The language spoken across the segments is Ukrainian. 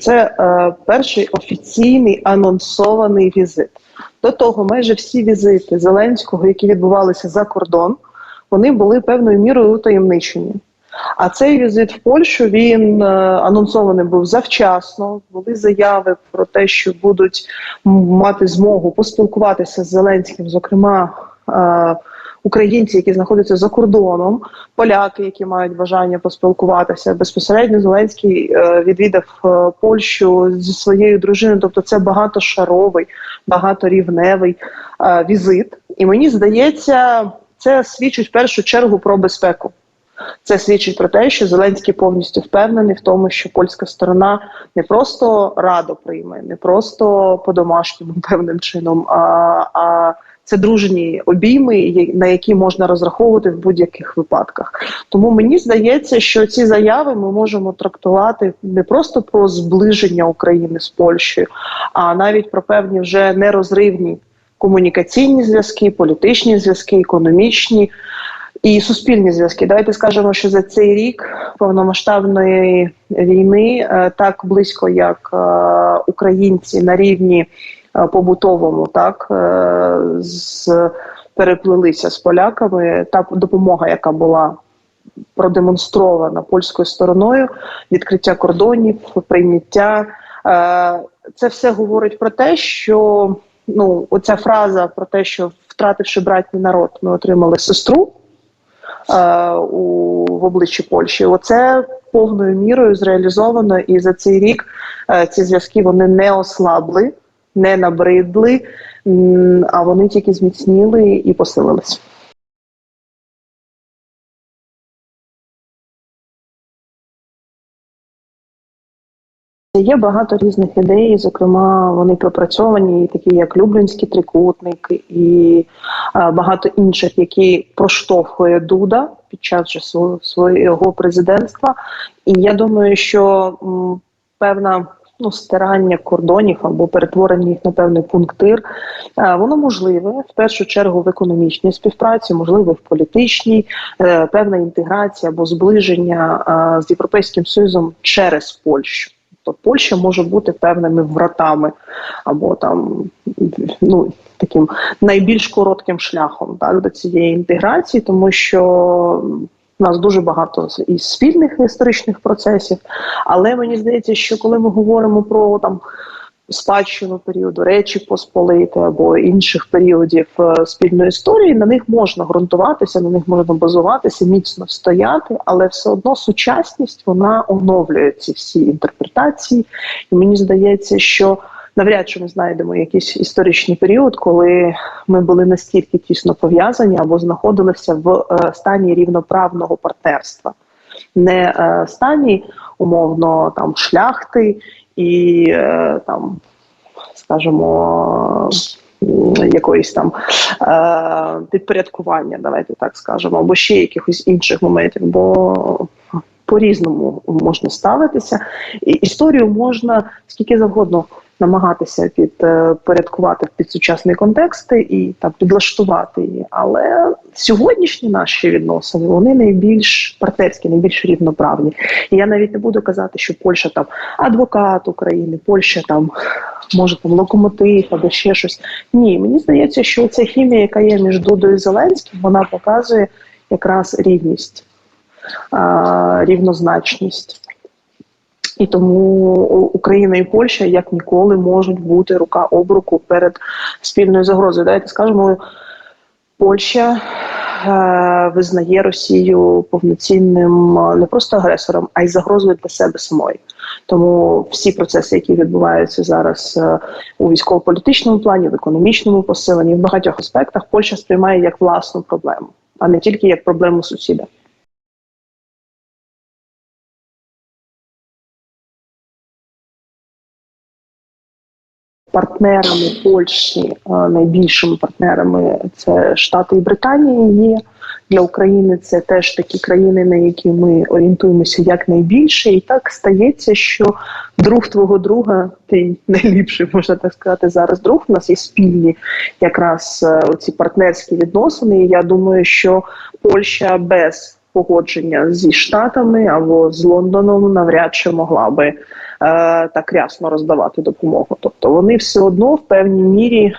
це е, перший офіційний анонсований візит. До того, майже всі візити Зеленського, які відбувалися за кордон, вони були певною мірою утаємничені. А цей візит в Польщу він е, анонсований був завчасно. Були заяви про те, що будуть мати змогу поспілкуватися з Зеленським, зокрема. е, Українці, які знаходяться за кордоном, поляки, які мають бажання поспілкуватися безпосередньо. Зеленський е, відвідав е, Польщу зі своєю дружиною. Тобто, це багатошаровий, багаторівневий е, візит. І мені здається, це свідчить в першу чергу про безпеку. Це свідчить про те, що Зеленський повністю впевнений в тому, що польська сторона не просто радо прийме, не просто по-домашньому певним чином, а, а це дружні обійми, на які можна розраховувати в будь-яких випадках. Тому мені здається, що ці заяви ми можемо трактувати не просто про зближення України з Польщею, а навіть про певні вже нерозривні комунікаційні зв'язки, політичні зв'язки, економічні і суспільні зв'язки. Давайте скажемо, що за цей рік повномасштабної війни е, так близько, як е, українці на рівні побутовому, так е, з переплилися з поляками. Та допомога, яка була продемонстрована польською стороною, відкриття кордонів, прийняття. Е, Це все говорить про те, що ну оця фраза про те, що втративши братній народ, ми отримали сестру е, у в обличчі Польщі. Оце повною мірою зреалізовано, і за цей рік е, ці зв'язки вони не ослабли, не набридли, а вони тільки зміцніли і посилились. Є багато різних ідей, зокрема, вони пропрацьовані, такі як Люблінський трикутник і багато інших, які проштовхує Дуда під час свого, президентства. І я думаю, що певна ну, стирання кордонів або перетворення їх на певний пунктир, е, воно можливе в першу чергу в економічній співпраці, можливо, в політичній, е, певна інтеграція або зближення е, з Європейським Союзом через Польщу. Тобто Польща може бути певними вратами або там ну таким найбільш коротким шляхом так до цієї інтеграції, тому що у нас дуже багато і спільних історичних процесів. Але мені здається, що коли ми говоримо про там спадщину періоду Речі Посполити або інших періодів е, спільної історії, на них можна ґрунтуватися, на них можна базуватися, міцно стояти, але все одно сучасність вона оновлює ці всі інтерпретації. І мені здається, що навряд чи ми знайдемо якийсь історичний період, коли ми були настільки тісно пов'язані або знаходилися в е, стані рівноправного партнерства, не е, стані умовно там шляхти і е, там, скажімо, якоїсь там е, підпорядкування, давайте так скажемо, або ще якихось інших моментів, бо по-різному можна ставитися. І історію можна скільки завгодно намагатися підпорядкувати під сучасні контексти і там підлаштувати її. Але сьогоднішні наші відносини вони найбільш партнерські, найбільш рівноправні. І я навіть не буду казати, що Польща там адвокат України, Польща там може там локомотив або ще щось. Ні, мені здається, що ця хімія, яка є між Дудою і Зеленським, вона показує якраз рівність, рівнозначність. І тому Україна і Польща як ніколи можуть бути рука об руку перед спільною загрозою. Давайте скажемо, Польща е, визнає Росію повноцінним е, не просто агресором, а й загрозою для себе самої. Тому всі процеси, які відбуваються зараз е, у військово-політичному плані, в економічному посиленні, в багатьох аспектах Польща сприймає як власну проблему, а не тільки як проблему сусіда. Партнерами Польщі е, найбільшими партнерами це Штати і Британія є. Для України це теж такі країни, на які ми орієнтуємося якнайбільше. І так стається, що друг твого друга, ти найліпший, можна так сказати, зараз друг. У нас є спільні якраз е, оці партнерські відносини. І я думаю, що Польща без погодження зі Штатами або з Лондоном навряд чи могла би так рясно роздавати допомогу. Тобто вони все одно в певній мірі е,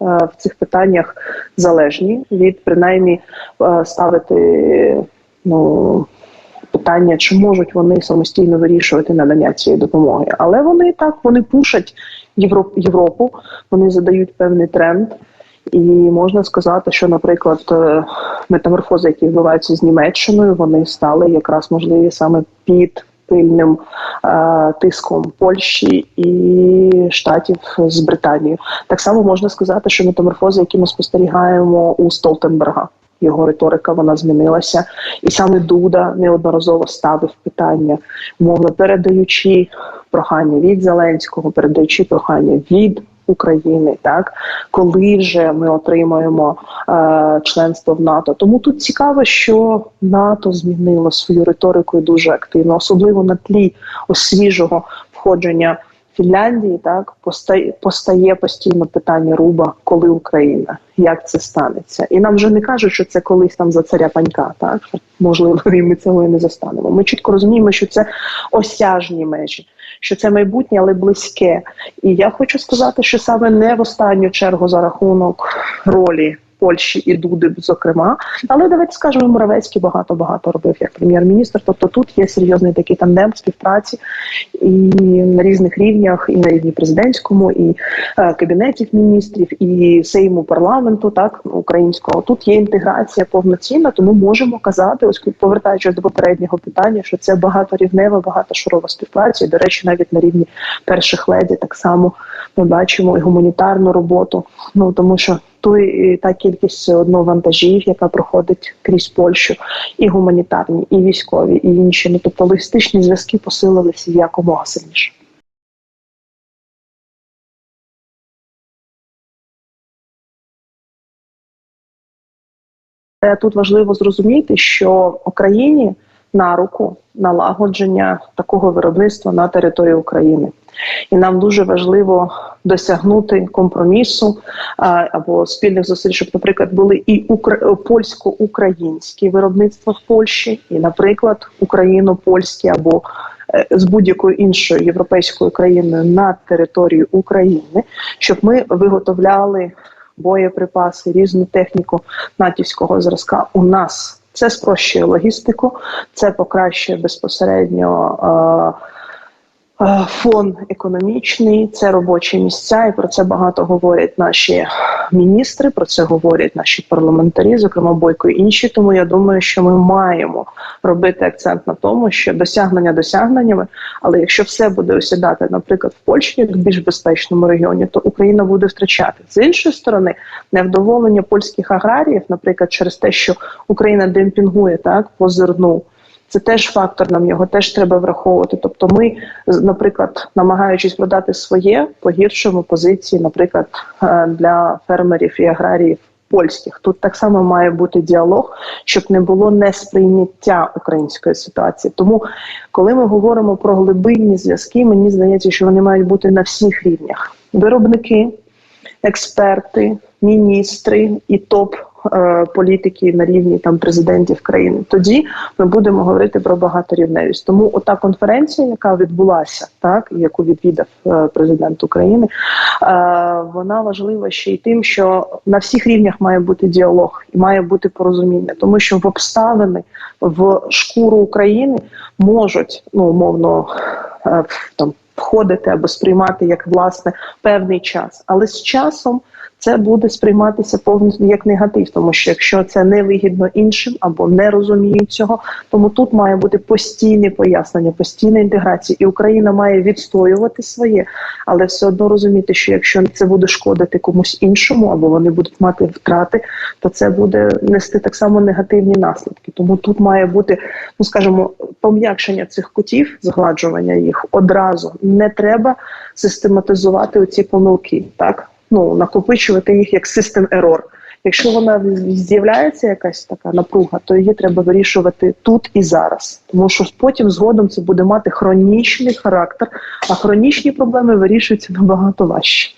в цих питаннях залежні від принаймні е, ставити ну. Питання, чи можуть вони самостійно вирішувати надання цієї допомоги, але вони так вони пушать Європу, вони задають певний тренд, і можна сказати, що, наприклад, е, метаморфози, які відбуваються з Німеччиною, вони стали якраз можливі саме під пильним е, тиском Польщі і штатів з Британії. Так само можна сказати, що метаморфози, які ми спостерігаємо у Столтенберга. Його риторика вона змінилася, і саме Дуда неодноразово ставив питання, мовно передаючи прохання від Зеленського, передаючи прохання від України, так коли вже ми отримаємо е, членство в НАТО. Тому тут цікаво, що НАТО змінило свою риторику і дуже активно, особливо на тлі освіжого входження. Фінляндії так постає постає постійно питання руба, коли Україна, як це станеться, і нам вже не кажуть, що це колись там за царя панька. Так можливо, і ми цього і не застанемо. Ми чітко розуміємо, що це осяжні межі, що це майбутнє, але близьке. І я хочу сказати, що саме не в останню чергу за рахунок ролі Польщі і Дуди, зокрема. Але давайте скажемо, Моравецький багато багато робив як прем'єр-міністр. Тобто тут є серйозний такий тандем співпраці і на різних рівнях, і на рівні президентському, і е, кабінетів міністрів, і сейму парламенту, так українського. Тут є інтеграція повноцінна, тому можемо казати, ось повертаючись до попереднього питання, що це багаторівнева, багатошарова співпраця. І, До речі, навіть на рівні перших леді так само ми бачимо і гуманітарну роботу. Ну тому що той та кількість все одно вантажів, яка проходить крізь Польщу, і гуманітарні, і військові, і інші. Ну тобто логістичні зв'язки посилилися якомога сильніше. Тут важливо зрозуміти, що Україні на руку налагодження такого виробництва на території України, і нам дуже важливо досягнути компромісу або спільних зусиль, щоб, наприклад, були і укра... польсько-українські виробництва в Польщі, і, наприклад, україно-польські або е, з будь-якою іншою європейською країною на території України, щоб ми виготовляли боєприпаси, різну техніку натівського зразка у нас. Це спрощує логістику, це покращує безпосередньо. Е, фон економічний, це робочі місця, і про це багато говорять наші міністри. Про це говорять наші парламентарі, зокрема Бойко і інші. Тому я думаю, що ми маємо робити акцент на тому, що досягнення досягненнями, але якщо все буде осідати, наприклад, в Польщі як в більш безпечному регіоні, то Україна буде втрачати з іншої сторони невдоволення польських аграріїв, наприклад, через те, що Україна демпінгує так по зерну. Це теж фактор, нам його теж треба враховувати. Тобто, ми, наприклад, намагаючись продати своє, погіршуємо позиції, наприклад, е, для фермерів і аграріїв польських. Тут так само має бути діалог, щоб не було несприйняття української ситуації. Тому, коли ми говоримо про глибинні зв'язки, мені здається, що вони мають бути на всіх рівнях: виробники, експерти, міністри і топ політики на рівні там президентів країни. Тоді ми будемо говорити про багаторівневість. Тому ота конференція, яка відбулася, так яку відвідав е, президент України, е, вона важлива ще й тим, що на всіх рівнях має бути діалог і має бути порозуміння, тому що в обставини в шкуру України можуть ну умовно там входити або сприймати як власне певний час, але з часом це буде сприйматися повністю як негатив, тому що якщо це не вигідно іншим або не розуміють цього, тому тут має бути постійне пояснення, постійна інтеграція, і Україна має відстоювати своє, але все одно розуміти, що якщо це буде шкодити комусь іншому, або вони будуть мати втрати, то це буде нести так само негативні наслідки. Тому тут має бути, ну скажімо, пом'якшення цих кутів, згладжування їх одразу. Не треба систематизувати оці помилки, так ну накопичувати їх як систем ерор. Якщо вона з'являється якась така напруга, то її треба вирішувати тут і зараз, тому що потім згодом це буде мати хронічний характер, а хронічні проблеми вирішуються набагато важче.